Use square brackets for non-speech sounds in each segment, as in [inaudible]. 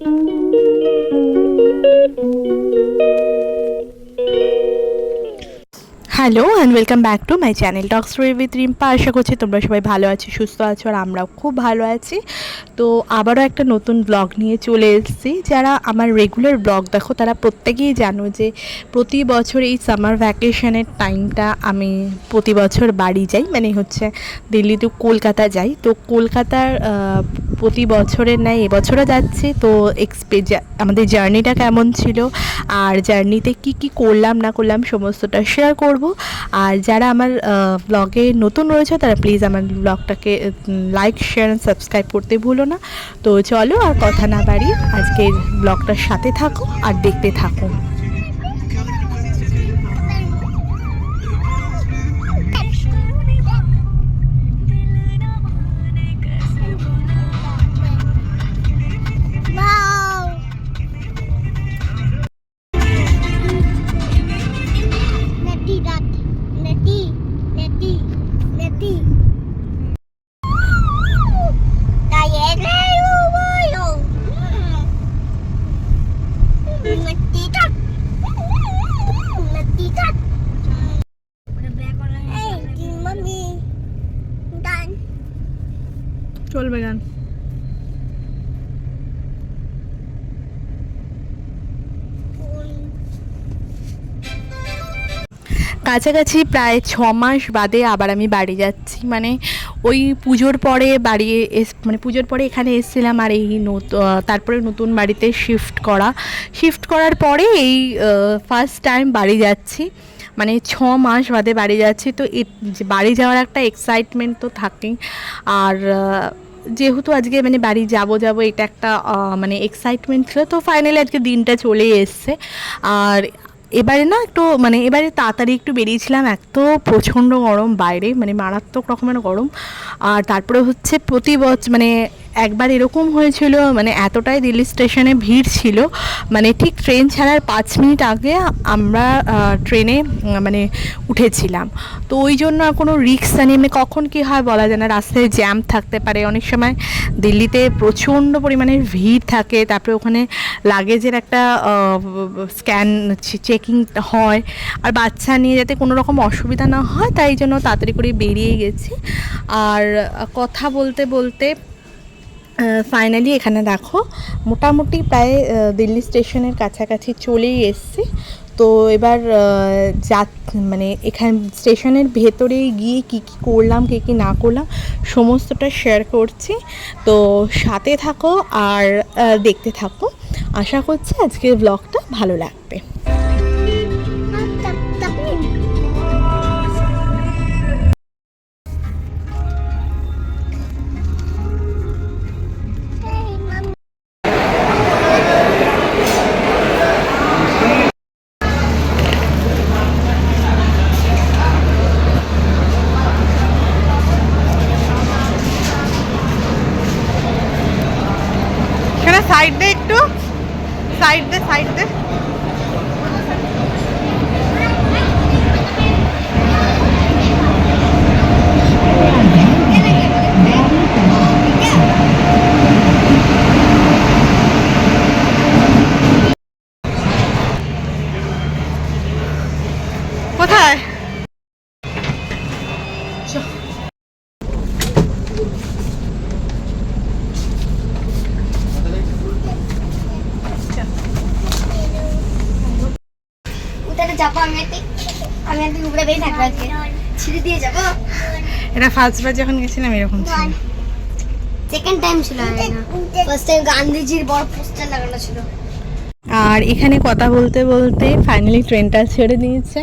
Hello and welcome back to my channel talk story with Rimpa আশা করছি তোমরা সবাই ভালো আছো, সুস্থ আছো আর আমরাও খুব ভালো আছি। তো আবারও একটা নতুন ব্লগ নিয়ে চলে এসেছি। যারা আমার রেগুলার ব্লগ দেখো তারা প্রত্যেকেই জানো যে প্রতি বছর এই সামার ভ্যাকেশনের টাইমটা আমি প্রতি বছর বাড়ি যাই। মানে হচ্ছে দিল্লি টু কলকাতা যাই। তো কলকাতার প্রতি বছরের ন্যায় এবছরও যাচ্ছি। তো এক্সপে আমাদের জার্নিটা কেমন ছিল? আর জার্নিতে কি কি করলাম, না করলাম সমস্তটা শেয়ার করব। আর যারা আমার ব্লগে নতুন রয়েছে, তারা প্লিজ আমার ব্লগটাকে লাইক শেয়ার অ্যান্ড সাবস্ক্রাইব করতে ভুলো না। তো চলো আর কথা না বাড়িয়ে আজকের ব্লগটার সাথে থাকো আর দেখতে থাকো। Like কাছাকাছি প্রায় ছ মাস বাদে আবার আমি বাড়ি যাচ্ছি। মানে ওই পুজোর পরে বাড়ি এস মানে পুজোর পরে এখানে এসেছিলাম আর এই তারপরে নতুন বাড়িতে শিফট করা। শিফট করার পরে এই ফার্স্ট টাইম বাড়ি যাচ্ছি। মানে ছ মাস বাদে বাড়ি যাচ্ছি। তো বাড়ি যাওয়ার একটা এক্সাইটমেন্ট তো থাকেই। আর যেহেতু আজকে মানে বাড়ি যাব যাব এটা একটা মানে এক্সাইটমেন্ট ছিল। তো ফাইনালি আজকে দিনটা চলে এসছে। আর এবারে না একটু মানে এবারে তাড়াতাড়ি একটু বেরিয়েছিলাম, এত প্রচণ্ড গরম বাইরে মানে মারাত্মক রকমের গরম। আর তারপরে হচ্ছে প্রতি বছর মানে একবার এরকম হয়েছিল মানে এতটাই দিল্লি স্টেশনে ভিড় ছিল মানে ঠিক ট্রেন ছাড়ার পাঁচ মিনিট আগে আমরা ট্রেনে মানে উঠেছিলাম। তো ওই জন্য আর কোনো রিক্স নেমে কখন কি হয় বলা যায় না, রাস্তায় জ্যাম থাকতে পারে, অনেক সময় দিল্লিতে প্রচণ্ড পরিমাণে ভিড় থাকে, তারপরে ওখানে লাগেজের একটা স্ক্যান চেকিং হয়, আর বাচ্চা নিয়ে যাতে কোনো রকম অসুবিধা না হয়, তাই জন্য তাড়াতাড়ি করে বেরিয়ে গেছি। আর কথা বলতে বলতে ফাইনালি এখানে দেখো, মোটামুটি প্রায় দিল্লি স্টেশনের কাছাকাছি চলেই এসছি। তো এবার যা মানে এখানে, স্টেশনের ভেতরে গিয়ে কি কি করলাম, কি কি না করলাম, সমস্তটা শেয়ার করছি। তো সাথে থাকো আর দেখতে থাকো। আশা করছি আজকের ব্লগটা ভালো লাগবে। সাইড দে একটু। সাইড দে সাইড দে ছিঁড়ে দিয়ে যাব। এটা ফার্স্টবার যখন গেছিলাম এরকম ছিল। সেকেন্ড টাইম ছিল ফার্স্ট টাইম গান্ধীজির বড় পোস্টার লাগানো ছিল। আর এখানে কথা বলতে বলতে ফাইনালি ট্রেনটা ছেড়ে দিয়েছে।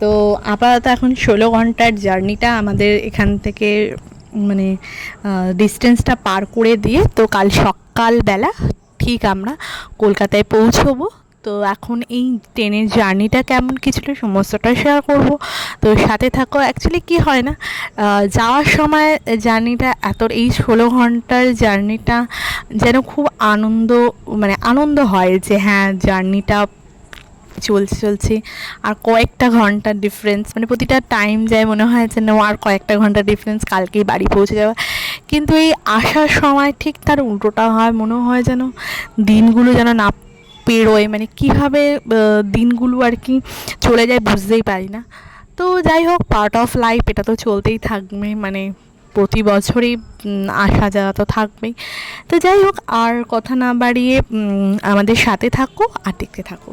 তো আপাতত এখন ষোলো ঘণ্টার জার্নিটা আমাদের এখান থেকে মানে ডিস্টেন্সটা পার করে দিয়ে তো কাল সকালবেলা ঠিক আমরা কলকাতায় পৌঁছবো। তো এখন এই ট্রেনের জার্নিটা কেমন কি ছিল সমস্তটা শেয়ার করব। তো সাথে থাকো অ্যাকচুয়ালি কি হয় না যাওয়ার সময় জার্নিটা এত, এই ষোলো ঘণ্টার জার্নিটা যেন খুব আনন্দ মানে আনন্দ হয় যে হ্যাঁ জার্নিটা চলছে চলছে। আর কয়েকটা ঘণ্টার ডিফারেন্স মানে প্রতিটা টাইম যায় মনে হয় যে না আর কয়েকটা ঘণ্টার ডিফারেন্স কালকেই বাড়ি পৌঁছে যাওয়া। কিন্তু এই আসার সময় ঠিক তার উল্টোটা হয়, মনে হয় যেন দিনগুলো যেন না পেরোয় মানে কীভাবে দিনগুলো আর কি চলে যায় বুঝতেই পারি না। তো যাই হোক পার্ট অফ লাইফ এটা তো চলতেই থাকবে মানে প্রতি বছরই আসা যাওয়া তো থাকবেই। তো যাই হোক, আর কথা না বাড়িয়ে আমাদের সাথে থাকো আর দেখতে থাকো।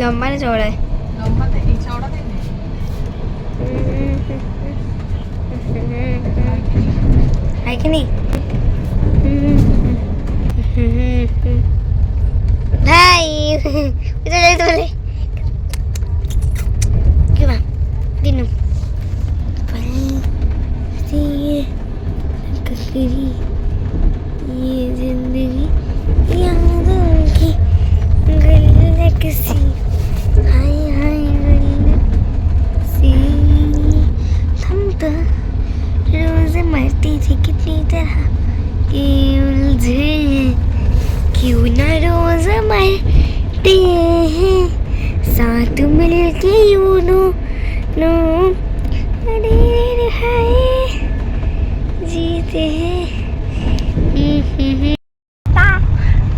ലൊമ്പന ചോളെ അയക്കണേ. ഹായ്. ഈ ജിന്ദഗി ഈ അങ്ങനെ നോക്കി ഗല്ലൊക്കെ സീ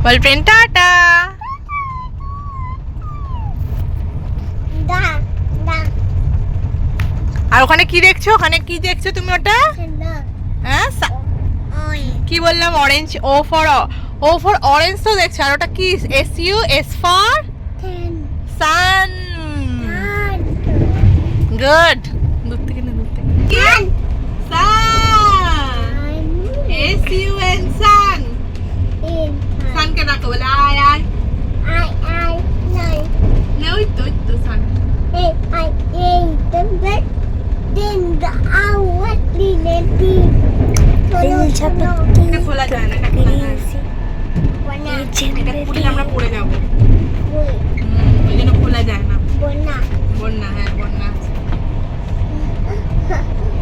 বল ফ্রেন্ড টাটা। আর ওখানে কি দেখছ? ওখানে কি দেখছ তুমি ওটা? হ্যাঁ কি বললাম? Orange O for O for orange তো দেখছ? আর ওটা কি? S U S for sun good দূর থেকে না দূর থেকে। Sun S U N sun খোলা যায় না এটা খোলা যায় না। এটা আমরা পড়ে যাব ওই জন্য খোলা যায় না বন্যা হ্যাঁ বন্যা আছে।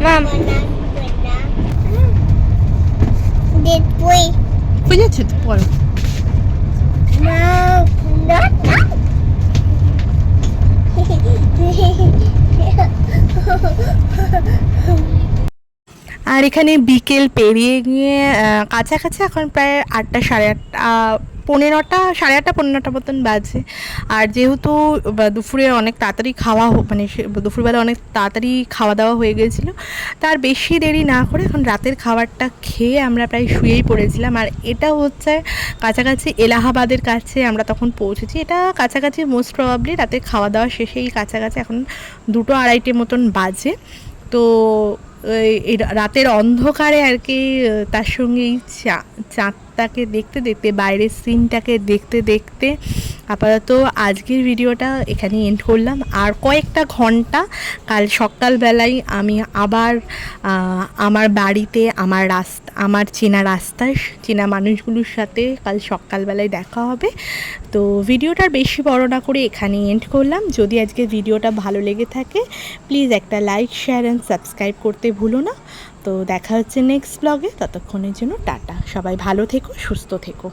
Mom. Did we? বুঝেছ তো পড়ো No, not now. [laughs] আর এখানে বিকেল পেরিয়ে গিয়ে কাছাকাছি এখন প্রায় আটটা, সাড়ে আটটা পনেরোটা সাড়ে আটটা পনেরোটা মতন বাজে। আর যেহেতু দুপুরে অনেক তাড়াতাড়ি খাওয়া মানে দুপুরবেলা অনেক তাড়াতাড়ি খাওয়া দাওয়া হয়ে গিয়েছিল। তার বেশি দেরি না করে এখন রাতের খাবারটা খেয়ে আমরা প্রায় শুয়েই পড়েছিলাম। আর এটা হচ্ছে কাছাকাছি এলাহাবাদের কাছে আমরা তখন পৌঁছেছি। এটা কাছাকাছি মোস্ট প্রবাবলি রাতের খাওয়া দাওয়া শেষেই কাছাকাছি এখন দুটো আড়াইটে মতন বাজে। তো রাতের অন্ধকারে আর কি তার সঙ্গে এই চাঁদটাকে দেখতে দেখতে বাইরের সিনটাকে দেখতে দেখতে আপাতত আজকের ভিডিওটা এখানে এন্ড করলাম। আর কয়েকটা ঘণ্টা, কাল সকালবেলায় আমি আবার আমার বাড়িতে আমার রাস্তা, আমার চেনা রাস্তায় চেনা মানুষগুলোর সাথে কাল সকালবেলায় দেখা হবে। তো ভিডিওটার বেশি বড় না করে এখানে এন্ড করলাম। যদি আজকে ভিডিওটা ভালো লেগে থাকে প্লিজ একটা লাইক শেয়ার অ্যান্ড সাবস্ক্রাইব করতে ভুলো না। তো দেখা হচ্ছে নেক্সট ব্লগে ততক্ষণের জন্য টাটা। সবাই ভালো থেকো, সুস্থ থেকো।